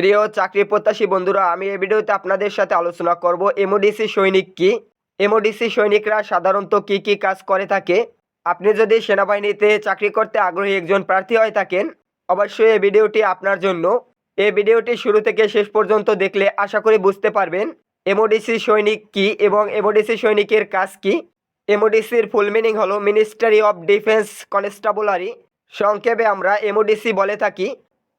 প্রিয় চাকরি প্রত্যাশী বন্ধুরা, আমি এই ভিডিওতে আপনাদের সাথে আলোচনা করব এমওডিসি সৈনিক কি? এমওডিসি সৈনিকরা সাধারণত কি কি কাজ করে থাকে? আপনি যদি সেনাবাহিনীতে চাকরি করতে আগ্রহী একজন প্রার্থী হয়ে থাকেন, অবশ্যই এই ভিডিওটি আপনার জন্য। এই ভিডিওটি শুরু থেকে শেষ পর্যন্ত দেখলে আশা করি বুঝতে পারবেন এমওডিসি সৈনিক কি এবং এমওডিসি সৈনিকের কাজ কি। এমওডিসির ফুল মিনিং হলো মিনিস্ট্রি অফ ডিফেন্স কনস্টাবুলারি। সংক্ষেপে আমরা এমওডিসি বলে থাকি।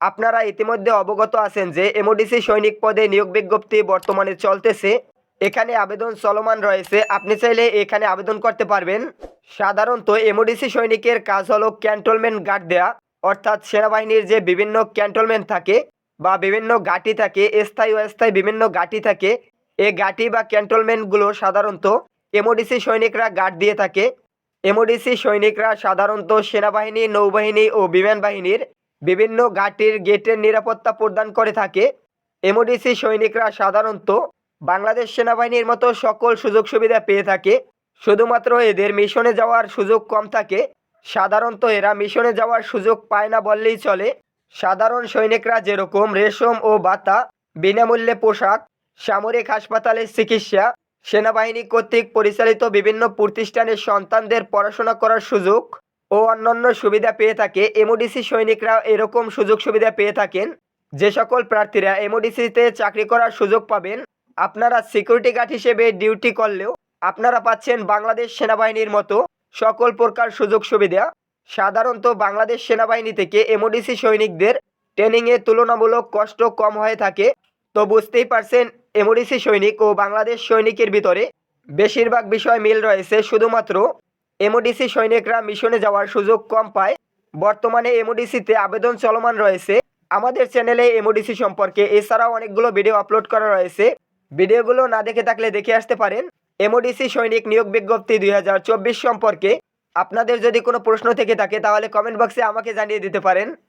আপনারা ইতিমধ্যে অবগত আছেন যে এমওডিসি সৈনিক পদে নিয়োগ বিজ্ঞপ্তি বর্তমানে চলতেছে। এখানে আবেদন চলমান রয়েছে। আপনি চাইলে এখানে আবেদন করতে পারবেন। সাধারণত এমওডিসি সৈনিকের কাজ হলো ক্যান্টনমেন্ট গার্ড দেয়া, অর্থাৎ সেনাবাহিনীর যে বিভিন্ন ক্যান্টনমেন্ট থাকে বা বিভিন্ন ঘাঁটি থাকে, স্থায়ী অস্থায়ী বিভিন্ন ঘাঁটি থাকে এই ঘাঁটি বা ক্যান্টনমেন্টগুলো সাধারণত এমওডিসি সৈনিকরা গার্ড দিয়ে থাকে। এমওডিসি সৈনিকরা সাধারণত সেনাবাহিনী, নৌবাহিনী ও বিমান বাহিনীর বিভিন্ন ঘাটির গেটের নিরাপত্তা প্রদান করে থাকে। এমওডিসি সৈনিকরা সাধারণত বাংলাদেশ সেনাবাহিনীর মতো সকল সুযোগ সুবিধা পেয়ে থাকে। শুধুমাত্র এদের মিশনে যাওয়ার সুযোগ কম থাকে। সাধারণত এরা মিশনে যাওয়ার সুযোগ পায় না বললেই চলে। সাধারণ সৈনিকরা যেরকম রেশম ও বাতা, বিনামূল্যে পোশাক, সামরিক হাসপাতালের চিকিৎসা, সেনাবাহিনী কর্তৃক পরিচালিত বিভিন্ন প্রতিষ্ঠানের সন্তানদের পড়াশোনা করার সুযোগ ও অন্যান্য সুবিধা পেয়ে থাকে। এমওডিসি সৈনিকরা এরকম সুযোগ সুবিধা পেয়ে থাকেন। যে সকল প্রার্থীরা এমওডিসিতে চাকরি করার সুযোগ পাবেন, আপনারা সিকিউরিটি গার্ড হিসেবে ডিউটি করলেও আপনারা পাচ্ছেন বাংলাদেশ সেনাবাহিনীর মতো সকল প্রকার সুযোগ সুবিধা। সাধারণত বাংলাদেশ সেনাবাহিনী থেকে এমওডিসি সৈনিকদের ট্রেনিংয়ে তুলনামূলক কষ্ট কম হয়ে থাকে। তো বুঝতেই পারছেন এমওডিসি সৈনিক ও বাংলাদেশ সৈনিকের ভিতরে বেশিরভাগ বিষয় মিল রয়েছে। শুধুমাত্র এমওডিসি সৈনিকরা মিশনে যাওয়ার সুযোগ কম পায়। বর্তমানে এমওডিসিতে আবেদন চলমান রয়েছে। আমাদের চ্যানেলে এমওডিসি সম্পর্কে এছাড়াও অনেকগুলো ভিডিও আপলোড করা রয়েছে। ভিডিওগুলো না দেখে থাকলে দেখে আসতে পারেন। এমওডিসি সৈনিক নিয়োগ বিজ্ঞপ্তি দুই হাজার চব্বিশ সম্পর্কে। আপনাদের যদি কোনো প্রশ্ন থেকে থাকে, তাহলে কমেন্ট বক্সে আমাকে জানিয়ে দিতে পারেন।